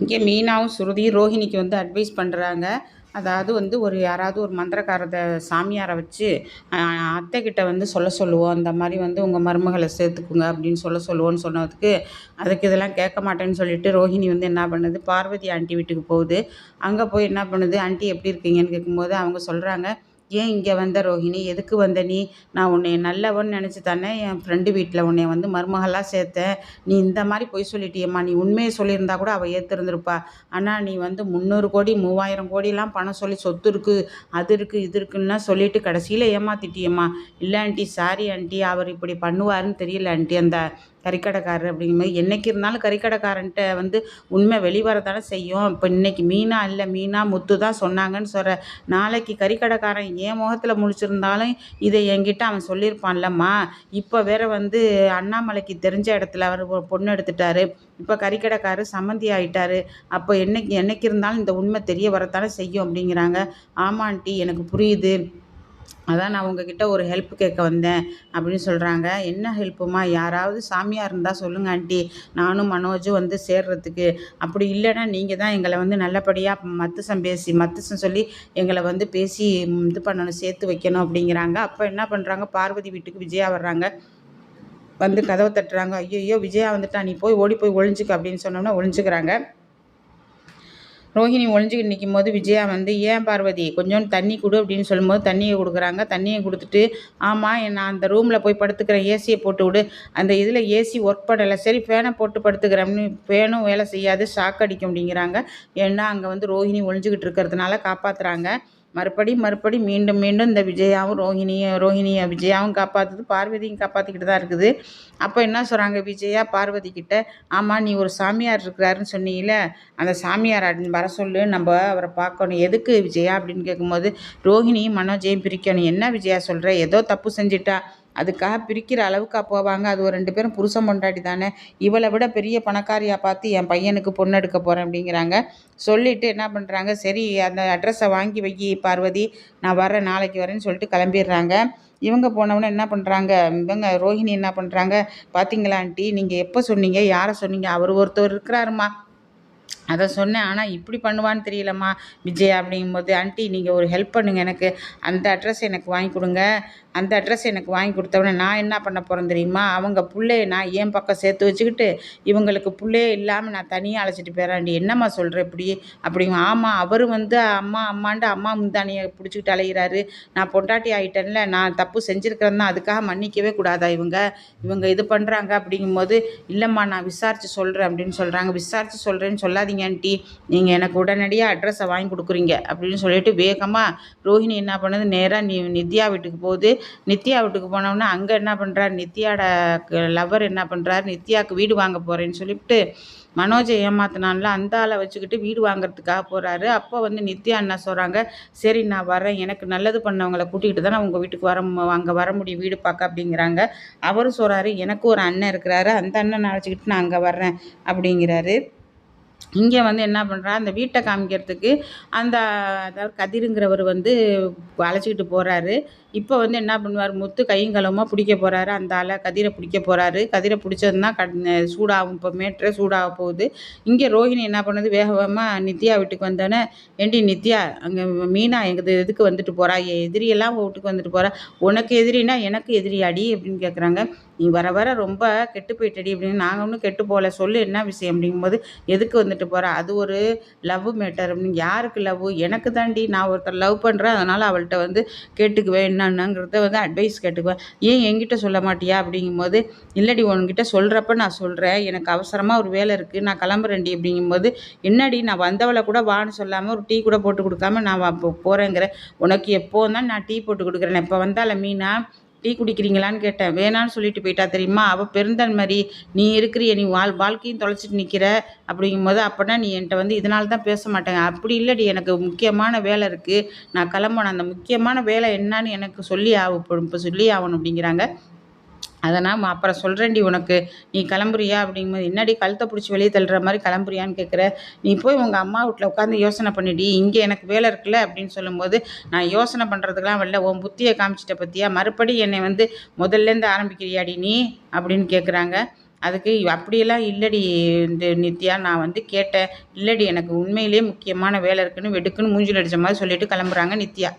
இங்கே மீனாவும் ஸ்ருதி ரோஹிணிக்கு வந்து அட்வைஸ் பண்ணுறாங்க அதாவது வந்து ஒரு யாராவது ஒரு மந்திரக்காரத சாமியாரை வச்சு அத்தைக்கிட்ட வந்து சொல்ல சொல்லுவோம். அந்த மாதிரி வந்து உங்கள் மருமகளை சேர்த்துக்குங்க அப்படின்னு சொல்ல சொல்லுவோன்னு சொன்னதுக்கு அதுக்கு இதெல்லாம் கேட்க மாட்டேன்னு சொல்லிட்டு ரோஹிணி வந்து என்ன பண்ணுது? பார்வதி ஆண்டி வீட்டுக்கு போகுது. அங்கே போய் என்ன பண்ணுது? ஆண்டி எப்படி இருக்கீங்கன்னு கேட்கும்போது அவங்க சொல்கிறாங்க ஏன் இங்கே வந்த ரோஹிணி? எதுக்கு வந்த நீ? நான் உன்னை நல்லவன்னு நினச்சி தானே என் ஃப்ரெண்டு வீட்டில் உன்னை வந்து மருமகளாக சேர்த்தேன். நீ இந்த மாதிரி பொய் சொல்லிட்டியம்மா. நீ உண்மையை சொல்லியிருந்தா கூட அவள் ஏற்றுருந்துருப்பா ஆனால் நீ வந்து முந்நூறு கோடி மூவாயிரம் கோடிலாம் பணம் சொல்லி சொத்து இருக்குது அது இருக்குது இது இருக்குன்னா சொல்லிட்டு கடைசியில் ஏமாத்திட்டியம்மா. இல்லை ஆண்டி சாரி ஆண்டி அவர் இப்படி பண்ணுவாருன்னு தெரியல ஆண்டி அந்த கறிக்கடைக்காரர் அப்படிங்கும்போது என்றைக்கு இருந்தாலும் கறிக்கடைக்காரன்ட்ட வந்து உண்மை வெளிவரத்தானே செய்யும். இப்போ இன்னைக்கு மீனா இல்லை மீனா முத்து தான் சொன்னாங்கன்னு சொல்கிற நாளைக்கு கறிக்கடைக்காரன் என் முகத்தில் முழிச்சிருந்தாலும் இதை என்கிட்ட அவன் சொல்லியிருப்பான்லம்மா. இப்போ வேற வந்து அண்ணாமலைக்கு தெரிஞ்ச இடத்துல அவர் பொண்ணு எடுத்துட்டாரு. இப்போ கறிக்கடைக்காரர் சம்மந்தி ஆகிட்டாரு அப்போ என்னைக்கு என்னைக்கு இருந்தாலும் இந்த உண்மை தெரிய வரத்தானே செய்யும் அப்படிங்கிறாங்க. ஆமாண்டி எனக்கு புரியுது. அதான் நான் உங்ககிட்ட ஒரு ஹெல்ப் கேட்க வந்தேன் அப்படின்னு சொல்கிறாங்க என்ன ஹெல்ப்புமா யாராவது சாமியார் இருந்தால் சொல்லுங்க ஆண்டி. நானும் மனோஜும் வந்து சேர்றதுக்கு. அப்படி இல்லைன்னா நீங்கள் தான் எங்களை வந்து நல்லபடியாக மத்துசம் பேசி மத்துசம் சொல்லி எங்களை வந்து பேசி இது பண்ணணும் சேர்த்து வைக்கணும் அப்படிங்கிறாங்க. அப்போ என்ன பண்ணுறாங்க பார்வதி வீட்டுக்கு விஜயா வர்றாங்க. வந்து கதவை தட்டுறாங்க. ஐயோ விஜயா வந்துட்டா நீ போய் ஓடி போய் ஒழிஞ்சுக்க அப்படின்னு சொன்னோம்னா ஒழிஞ்சுக்கிறாங்க ரோஹிணி ஒழிஞ்சிக்கிட்டு நிற்கும் போது விஜயா வந்து ஏன் பார்வதி கொஞ்சோண்டு தண்ணி கொடு அப்படின்னு சொல்லும்போது தண்ணியை கொடுக்குறாங்க. தண்ணியை கொடுத்துட்டு ஆமாம் நான் அந்த ரூமில் போய் படுத்துக்கிறேன் ஏசியை போட்டு விடு. அந்த இதில் ஏசி ஒர்க் பண்ணலை. சரி ஃபேனை போட்டு படுத்துக்கிறேன்னு ஃபேனும் வேலை செய்யாது. ஷாக் அடிக்கும் அப்படிங்கிறாங்க. ஏன்னா அங்கே வந்து ரோஹிணி ஒழிஞ்சிக்கிட்டு இருக்கிறதுனால காப்பாற்றுறாங்க மறுபடி மறுபடி மீண்டும் மீண்டும் இந்த விஜயாவும் ரோஹிணியும் ரோஹிணியை விஜயாவும் காப்பாற்றுது பார்வதியும் காப்பாற்றிக்கிட்டு தான் இருக்குது. அப்போ என்ன சொல்கிறாங்க விஜயா பார்வதி கிட்ட ஆமாம் நீ ஒரு சாமியார் இருக்கிறாருன்னு சொன்னீங்களே அந்த சாமியார் வர சொல்லு நம்ம அவரை பார்க்கணும். எதுக்கு விஜயா? அப்படின்னு கேட்கும்போது ரோஹிணியும் மனோஜையும் பிரிக்கணும். என்ன விஜயா சொல்கிற ஏதோ தப்பு செஞ்சிட்டா அதுக்காக பிரிக்கிற அளவுக்கா போவாங்க. அது ஒரு ரெண்டு பேரும் புருஷன் பொண்டாட்டி தானே. இவளை விட பெரிய பணக்காரியாக பார்த்து என் பையனுக்கு பொண்ணு எடுக்க போகிறேன் அப்படிங்கிறாங்க. சொல்லிவிட்டு என்ன பண்ணுறாங்க சரி அந்த அட்ரஸை வாங்கி வை பார்வதி. நான் வரேன் நாளைக்கு வரேன்னு சொல்லிட்டு கிளம்பிடுறாங்க. இவங்க போனவுடனே என்ன பண்ணுறாங்க இவங்க ரோஹிணி என்ன பண்ணுறாங்க பார்த்தீங்களா ஆண்டி? நீங்கள் எப்போ சொன்னீங்க? யாரை சொன்னீங்க? அவர் ஒருத்தர் இருக்கிறாருமா அதை சொன்னேன் ஆனால் இப்படி பண்ணுவான்னு தெரியலம்மா விஜய் அப்படிங்கும்போது ஆண்டி நீங்கள் ஒரு ஹெல்ப் பண்ணுங்கள் எனக்கு. அந்த அட்ரஸ் எனக்கு வாங்கி கொடுங்க. அந்த அட்ரஸ் எனக்கு வாங்கி கொடுத்தவொடனே நான் என்ன பண்ண போகிறேன் தெரியுமா? அவங்க பிள்ளைய நான் ஏன் பக்கம் சேர்த்து வச்சுக்கிட்டு இவங்களுக்கு பிள்ளையே இல்லாமல் நான் தனியாக அழைச்சிட்டு போயிடறாண்டி என்னம்மா சொல்கிற இப்படி? அப்படிங்க ஆமாம் அவர் வந்து அம்மா அம்மாண்டு அம்மா முந்தானியை பிடிச்சிக்கிட்டு அலைகிறாரு நான் பொண்டாட்டி ஆகிட்டேன்ல நான் தப்பு செஞ்சுருக்கிறேன் தான் அதுக்காக மன்னிக்கவே கூடாதா இவங்க? இவங்க இது பண்ணுறாங்க அப்படிங்கும்போது இல்லைம்மா நான் விசாரித்து சொல்கிறேன் அப்படின்னு சொல்கிறாங்க விசாரித்து சொல்கிறேன்னு சொல்லாதீங்க. ஆண்டி. நீங்கள் எனக்கு உடனடியாக அட்ரஸை வாங்கி கொடுக்குறீங்க அப்படின்னு சொல்லிட்டு வேகமாக ரோஹிணி என்ன பண்ணுது? நேராக நி நித்யா வீட்டுக்கு போகுது. நித்யா வீட்டுக்கு போனோம்னா அங்கே என்ன பண்ணுறாரு நித்யாவோட லவர் என்ன பண்ணுறாரு நித்யாவுக்கு வீடு வாங்க போகிறேன்னு சொல்லிவிட்டு மனோஜை ஏமாத்தினான்ல. அந்த ஆளை வச்சுக்கிட்டு வீடு வாங்குறதுக்காக போகிறாரு அப்போ வந்து நித்யா என்ன சொல்கிறாங்க சரி நான் வரேன். எனக்கு நல்லது பண்ணவங்களை கூட்டிகிட்டு தான் நான் உங்கள் வீட்டுக்கு வர அங்கே வர முடியும். வீடு பார்க்க அப்படிங்கிறாங்க. அவரும் சொல்கிறாரு எனக்கு ஒரு அண்ணன் இருக்கிறாரு. அந்த அண்ணன் அழைச்சிக்கிட்டு நான் அங்கே வர்றேன். அப்படிங்கிறாரு. இங்கே வந்து என்ன பண்ணுறா அந்த வீட்டை காமிக்கிறதுக்கு அந்த அதாவது கதிருங்கிறவர் வந்து அழைச்சிக்கிட்டு போகிறாரு இப்போ வந்து என்ன பண்ணுவார்? முத்து கையும் களவுமா பிடிக்க போகிறாரு அந்த ஆளை கதிரை பிடிக்க போகிறாரு கதிரை பிடிச்சதுன்னா கட் சூடாகும். இப்போ மேட்ரு சூடாக போகுது. இங்கே ரோஹிணி என்ன பண்ணுது? வேக வேகமாக நித்யா வீட்டுக்கு வந்தோடனே ஏண்டி நித்யா அங்கே மீனா எங்கள் எதுக்கு வந்துட்டு போகிறா என் எதிரியெல்லாம் வீட்டுக்கு வந்துட்டு போகிறா உனக்கு எதிரினா எனக்கு எதிரியாடி அப்படின்னு கேட்குறாங்க நீ வர வர ரொம்ப கெட்டு போயிட்டடி அப்படின்னு நாங்கள் ஒன்றும் கெட்டு போகல. சொல்லு என்ன விஷயம்? அப்படிங்கும்போது எதுக்கு வந்துட்டு போகிறா அது ஒரு லவ் மேட்டர். அப்படின்னு யாருக்கு லவ்? எனக்கு தாண்டி நான் ஒருத்தர் லவ் பண்ணுறேன் அதனால் அவள்கிட்ட வந்து கேட்டுக்குவேன். என்னென்னங்கிறத வந்து அட்வைஸ் கேட்டுக்குவேன். ஏன் என்கிட்ட சொல்ல மாட்டியா? அப்படிங்கும்போது இல்லடி உன்கிட்ட சொல்கிறப்ப நான் சொல்கிறேன் எனக்கு அவசரமாக ஒரு வேலை இருக்குது நான் கிளம்புறேன்டி அப்படிங்கும்போது என்னடி நான் வந்தவளை கூட வான்னு சொல்லாமல் ஒரு டீ கூட போட்டு கொடுக்காம நான் போகிறேங்கிறேன் உனக்கு எப்போ தான் நான் டீ போட்டு கொடுக்குறேன். இப்போ வந்தால மீனா டீ குடிக்கிறீங்களான்னு கேட்டேன். வேணான்னு சொல்லிட்டு போயிட்டா தெரியுமா? அவள் பெருந்தன் மாதிரி நீ இருக்கிறிய நீ வாழ் வாழ்க்கையும் தொலைச்சிட்டு நிற்கிற அப்படிங்கும்போது அப்போனா நீ என்கிட்ட வந்து இதனால தான் பேச மாட்டேங்க. அப்படி இல்லடி எனக்கு முக்கியமான வேலை இருக்குது நான் கிளம்பணும். அந்த முக்கியமான வேலை என்னன்னு எனக்கு சொல்லி ஆகும் இப்போ சொல்லி ஆகணும் அப்படிங்கிறாங்க. அதை நான் அப்புறம் சொல்கிறேன்டி உனக்கு. நீ கிளம்புறியா? அப்படிங்கும்போது என்னடி கழுத்தை பிடிச்சி வெளியே தள்ளுற மாதிரி கிளம்புறியான்னு கேட்குற. நீ போய் உங்கள் அம்மா வீட்டில் உட்காந்து யோசனை பண்ணிடி இங்கே எனக்கு வேலை இருக்குல்ல? அப்படின்னு சொல்லும்போது நான் யோசனை பண்ணுறதுக்கெலாம் வரல. உன் புத்தியை காமிச்சிட்ட பற்றியா மறுபடி என்னை வந்து முதல்லேருந்து ஆரம்பிக்கிறியாடி நீ? அப்படின்னு கேட்குறாங்க. அதுக்கு அப்படியெல்லாம் இல்லடி இந்த நித்யா. நான் வந்து கேட்டேன். இல்லடி எனக்கு உண்மையிலேயே முக்கியமான வேலை இருக்குன்னு வெடுக்குன்னு மூஞ்சில் அடித்த மாதிரி சொல்லிட்டு கிளம்புறாங்க நித்யா.